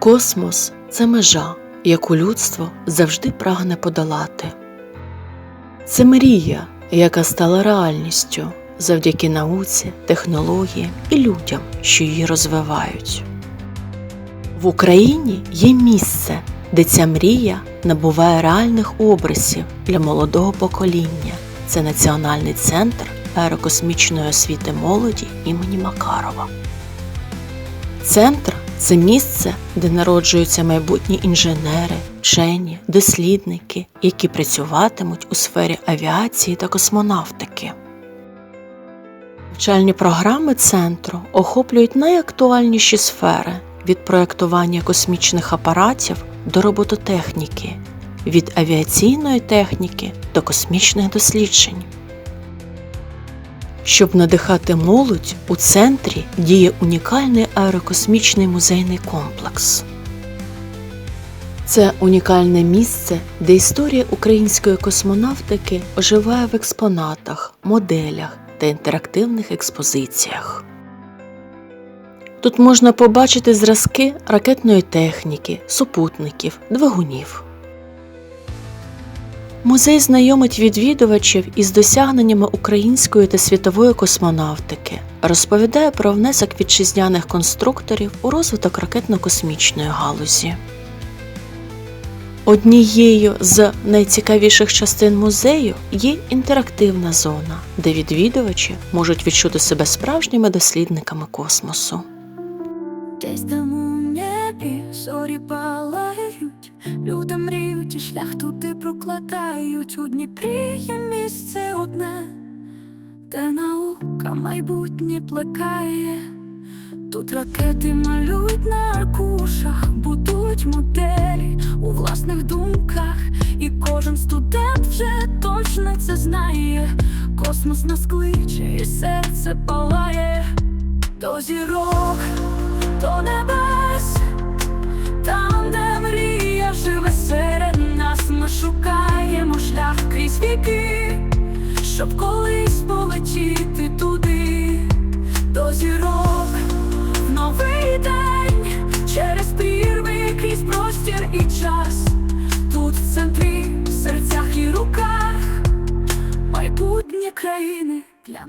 Космос це межа, яку людство завжди прагне подолати. Це мрія, яка стала реальністю завдяки науці, технологіям і людям, що її розвивають. В Україні є місце, де ця мрія набуває реальних образів для молодого покоління. Це Національний центр аерокосмічної освіти молоді імені Макарова. Центр це місце, де народжуються майбутні інженери, вчені, дослідники, які працюватимуть у сфері авіації та космонавтики. Навчальні програми центру охоплюють найактуальніші сфери від проєктування космічних апаратів до робототехніки, від авіаційної техніки до космічних досліджень. Щоб надихати молодь, у центрі діє унікальний аерокосмічний музейний комплекс. Це унікальне місце, де історія української космонавтики оживає в експонатах, моделях та інтерактивних експозиціях. Тут можна побачити зразки ракетної техніки, супутників, двигунів. Музей знайомить відвідувачів із досягненнями української та світової космонавтики, розповідає про внесок вітчизняних конструкторів у розвиток ракетно-космічної галузі. Однією з найцікавіших частин музею є інтерактивна зона, де відвідувачі можуть відчути себе справжніми дослідниками космосу. Десь там у небі зорі палають, люди мріють, і шлях туди прокладають. У Дніпрі є місце одне, де наука майбутнє плекає. Тут ракети малюють на аркушах, будують моделі у власних думках, і кожен студент вже точно це знає. Космос нас кличе, і серце палає до зірок до небес, шукаємо шлях крізь віки, щоб колись полетіти туди, до зірок в новий день, через прірви крізь простір і час. Тут в центрі, в серцях і руках, майбутнє країни для нас.